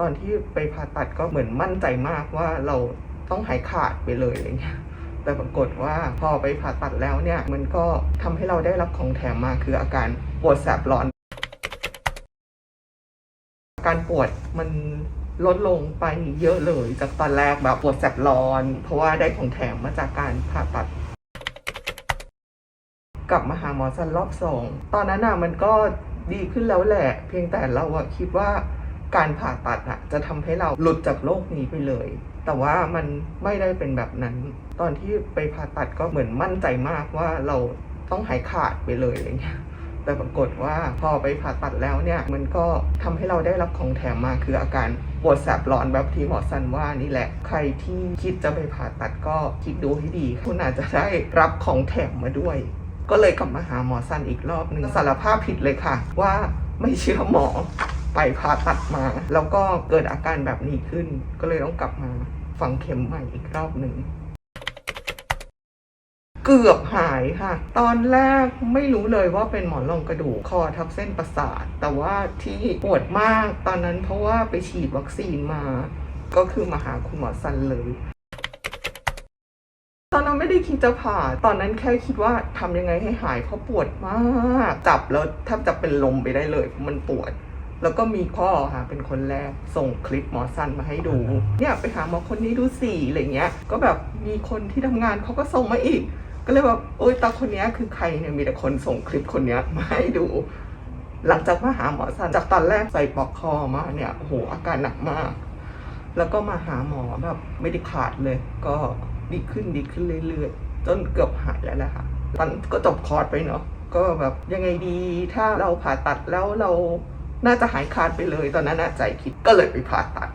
ตอนที่ไปผ่าตัดก็เหมือนมั่นใจมากว่าเราต้องหายขาดไปเลยอะไรเงี้ยแต่ปรากฏว่าพอไปผ่าตัดแล้วเนี่ย มันก็ทำให้เราได้รับของแถมมาคืออาการปวดแสบร้อน การปวดมันลดลงไปเยอะเลยจากตอนแรกแบบปวดแสบร้อน เพราะว่าได้ของแถมมาจากการผ่าตัด กลับมาหาหมอสันรอบสองตอนนั้นอะมันก็ดีขึ้นแล้วแหละ เพียงแต่เราอะคิดว่า การผ่าตัดอะจะทำให้เราหลุดจากโลกนี้ไปเลย แต่ว่ามันไม่ได้เป็นแบบนั้น ตอนที่ไปผ่าตัดก็เหมือนมั่นใจมากว่าเราต้องหายขาดไปเลยอะไรเงี้ยแต่ปรากฏว่าพอไปผ่าตัดแล้วเนี่ย มันก็ทำให้เราได้รับของแถมมาคืออาการปวดแสบร้อนแบบที่หมอสันว่านี่แหละ ใครที่คิดจะไปผ่าตัดก็คิดดูให้ดี คุณอาจจะได้รับของแถมมาด้วย ก็เลยกลับมาหาหมอสันอีกรอบหนึ่งสารภาพผิดเลยค่ะ ว่าไม่เชื่อหมอ ไปผ่าตัดมา แล้วก็เกิดอาการแบบนี้ขึ้น ก็เลยต้องกลับมาฝังเข็มใหม่อีกรอบหนึ่งเกือบหายค่ะ ตอนแรกไม่รู้เลยว่าเป็นหมอนรองกระดูกคอทับเส้นประสาท แต่ว่าที่ปวดมากตอนนั้นเพราะว่าไปฉีดวัคซีนมา ก็คือมาหาคุณหมอสันเลยตอนนั้นไม่ได้คิดจะผ่า ตอนนั้นแค่คิดว่าทำยังไงให้หายเพราะปวดมาก จับแล้วแทบจะเป็นลมไปได้เลยเพราะมันปวด แล้วก็มีพ่อค่ะเป็นคนแรกส่งคลิปหมอสันมาให้ดู เนี่ยไปหาหมอคนนี้ดูสิอะไรเงี้ย ก็แบบมีคนที่ทำงานเขาก็ส่งมาอีก ก็เลยแบบโอ๊ยตาคนเนี้ยคือใครเนี่ยมีแต่คนส่งคลิปคนเนี้ยมาให้ดู หลังจากมาหาหมอสันจากตอนแรกใส่ปลอกคอมาเนี่ยโอ้โหอาการหนักมาก แล้วก็มาหาหมอแบบไม่ได้ขาดเลย ก็ดีขึ้นดีขึ้นเรื่อยๆจนเกือบหายแล้วแหละค่ะตอนก็จบคอร์สไปเนาะก็แบบยังไงดีถ้าเราผ่าตัดแล้วเรา น่าจะหายขาดไปเลยตอนนั้นน่ะใจคิดก็เลยไปผ่าตัด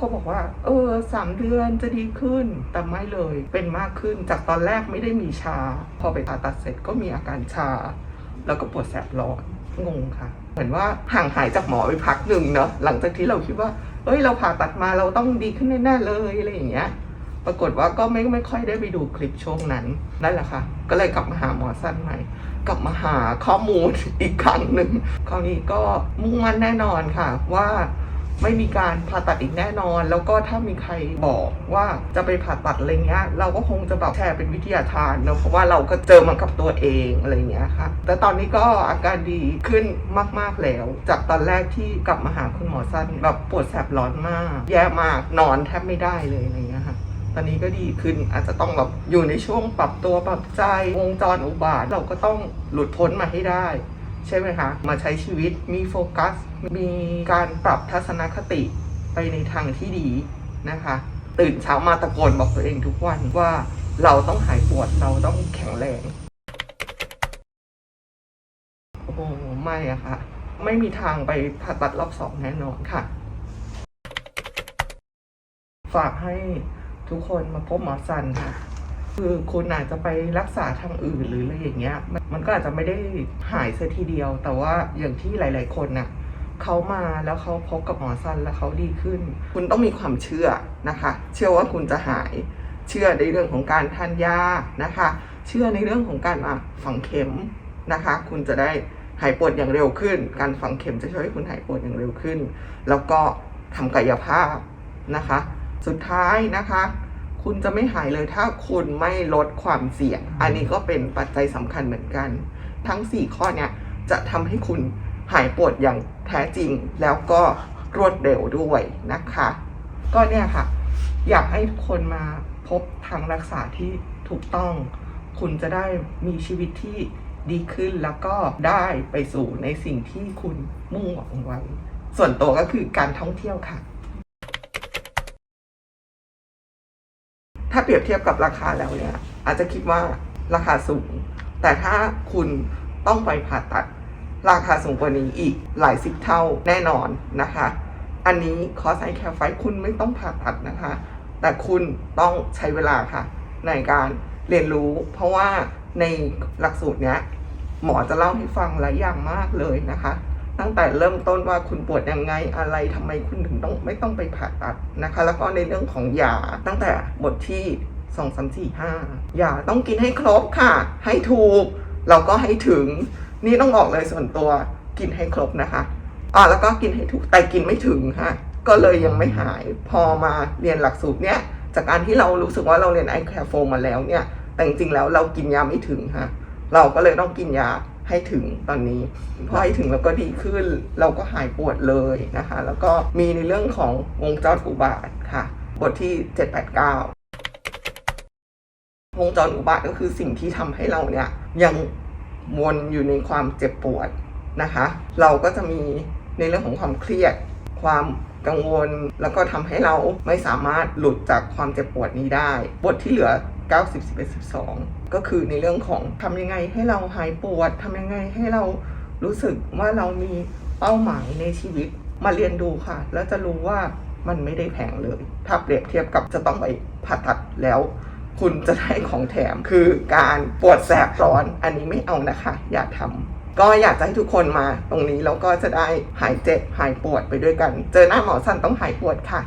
ก็บอกว่า เออสามเดือนจะดีขึ้น แต่ไม่เลยเป็นมากขึ้นจากตอนแรกไม่ได้มีชา พอไปผ่าตัดเสร็จก็มีอาการชา แล้วก็ปวดแสบร้อนงงค่ะ เหมือนว่าห่างหายจากหมอไปพักหนึ่งเนาะหลังจากที่เราคิดว่าเอ้ยเราผ่าตัดมาเราต้องดีขึ้นแน่ๆเลยอะไรอย่างเงี้ย ปรากฏว่าก็ไม่ไม่ค่อยได้ไปดูคลิปช่วงนั้นนั่นแหละค่ะ ก็เลยกลับมาหาหมอสั้นใหม่ กลับมาหาข้อมูลอีกครั้งหนึ่งคราวนี้ก็มุ่งมั่นแน่นอนค่ะว่าไม่มีการผ่าตัดอีกแน่นอน แล้วก็ถ้ามีใครบอกว่าจะไปผ่าตัดอะไรเงี้ย เราก็คงจะแบบแชร์เป็นวิทยาทานเนอะเพราะว่าเราก็เจอมันกับตัวเองอะไรเงี้ยค่ะ แต่ตอนนี้ก็อาการดีขึ้นมาก ๆแล้ว จากตอนแรกที่กลับมาหาคุณหมอสั้นแบบปวดแสบร้อนมาก แย่มากนอนแทบไม่ได้เลยอะไรเงี้ยค่ะ ตอนนี้ก็ดีขึ้นอาจจะต้องแบบอยู่ในช่วงปรับตัวปรับใจวงจรอุบาทเราก็ต้องหลุดพ้นมาให้ได้ ใช่ไหมคะ มาใช้ชีวิตมีโฟกัส มีการปรับทัศนคติไปในทางที่ดีนะคะ ตื่นเช้ามาตะโกนบอกตัวเองทุกวันว่าเราต้องหายปวดเราต้องแข็งแรงโอ้โหไม่อะค่ะ ไม่มีทางไปผ่าตัดรอบสองแน่นอนค่ะ ฝากให้ ทุกคนมาพบหมอสันค่ะ คือคุณอาจจะไปรักษาทางอื่นหรืออะไรอย่างเงี้ย มันก็อาจจะไม่ได้หายเสียทีเดียว แต่ว่าอย่างที่หลาย ๆ คนน่ะเขามาแล้วเขาพบกับหมอสันแล้วเขาดีขึ้น คุณต้องมีความเชื่อนะคะ เชื่อว่าคุณจะหายเชื่อในเรื่องของการทานยานะคะ เชื่อในเรื่องของการฝังเข็มนะคะ คุณจะได้หายปวดอย่างเร็วขึ้น การฝังเข็มจะช่วยให้คุณหายปวดอย่างเร็วขึ้น แล้วก็ทำกายภาพนะคะ สุดท้ายนะคะ คุณจะไม่หายเลยถ้าคุณไม่ลดความเสี่ยง อันนี้ก็เป็นปัจจัยสำคัญเหมือนกัน ทั้ง 4 ข้อเนี่ยจะทำให้คุณหายปวดอย่างแท้จริงแล้วก็รวดเร็วด้วยนะคะ ก็เนี่ยค่ะ อยากให้ทุกคนมาพบทางรักษาที่ถูกต้อง คุณจะได้มีชีวิตที่ดีขึ้นแล้วก็ได้ไปสู่ในสิ่งที่คุณมุ่งหวังไว้ ส่วนตัวก็คือการท่องเที่ยวค่ะ ถ้าเปรียบเทียบกับราคาแล้วเนี่ย อาจจะคิดว่าราคาสูง แต่ถ้าคุณต้องไปผ่าตัด ราคาสูงกว่านี้อีกหลายสิบเท่าแน่นอนนะคะ อันนี้คอสไอแคลไฟคุณไม่ต้องผ่าตัดนะคะ แต่คุณต้องใช้เวลาค่ะ ในการเรียนรู้ เพราะว่าในหลักสูตรเนี้ยหมอจะเล่าให้ฟังหลายอย่างมากเลยนะคะ ตั้งแต่เริ่มต้นว่าคุณปวดยังไงอะไรทำไมคุณถึงต้องไม่ต้องไปผ่าตัดนะคะ แล้วก็ในเรื่องของยาตั้งแต่บทที่สองสามสี่ห้ายาต้องกินให้ครบค่ะ ให้ถูกเราก็ให้ถึง นี่ต้องบอกเลยส่วนตัวกินให้ครบนะคะอ่าแล้วก็กินให้ถูกแต่กินไม่ถึงฮะก็เลยยังไม่หายพอมาเรียนหลักสูตรเนี้ยจากการที่เรารู้สึกว่าเราเรียนไอแคร์โฟมาแล้วเนี่ยแต่จริงๆแล้วเรากินยาไม่ถึงฮะเราก็เลยต้องกินยา ให้ถึงตอนนี้พอให้ถึงแล้วก็ดีขึ้น เราก็หายปวดเลยนะคะ แล้วก็มีในเรื่องของวงจรอุบาทค่ะ บทที่ 789 วงจรอุบาทก็คือสิ่งที่ทำให้เราเนี่ยยังวนอยู่ในความเจ็บปวดนะคะ เราก็จะมีในเรื่องของความเครียด ความ กังวล แล้วก็ทำให้เราไม่สามารถหลุดจากความเจ็บปวดนี้ได้ บทที่เหลือ 90 11 12 ก็คือในเรื่องของทำยังไงให้เราหายปวดทำยังไงให้เรารู้สึกว่าเรามีเป้าหมายในชีวิตมาเรียนดูค่ะ แล้วจะรู้ว่ามันไม่ได้แพงเลย ถ้าเปรียบเทียบกับจะต้องไปผ่าตัดแล้ว คุณจะได้ของแถมคือการปวดแสบร้อนอันนี้ไม่เอานะคะ อย่าทำ ก็อยากจะให้ทุกคนมาตรงนี้แล้วก็จะได้หายเจ็บหายปวดไปด้วยกัน เจอหน้าหมอสั้นต้องหายปวดค่ะ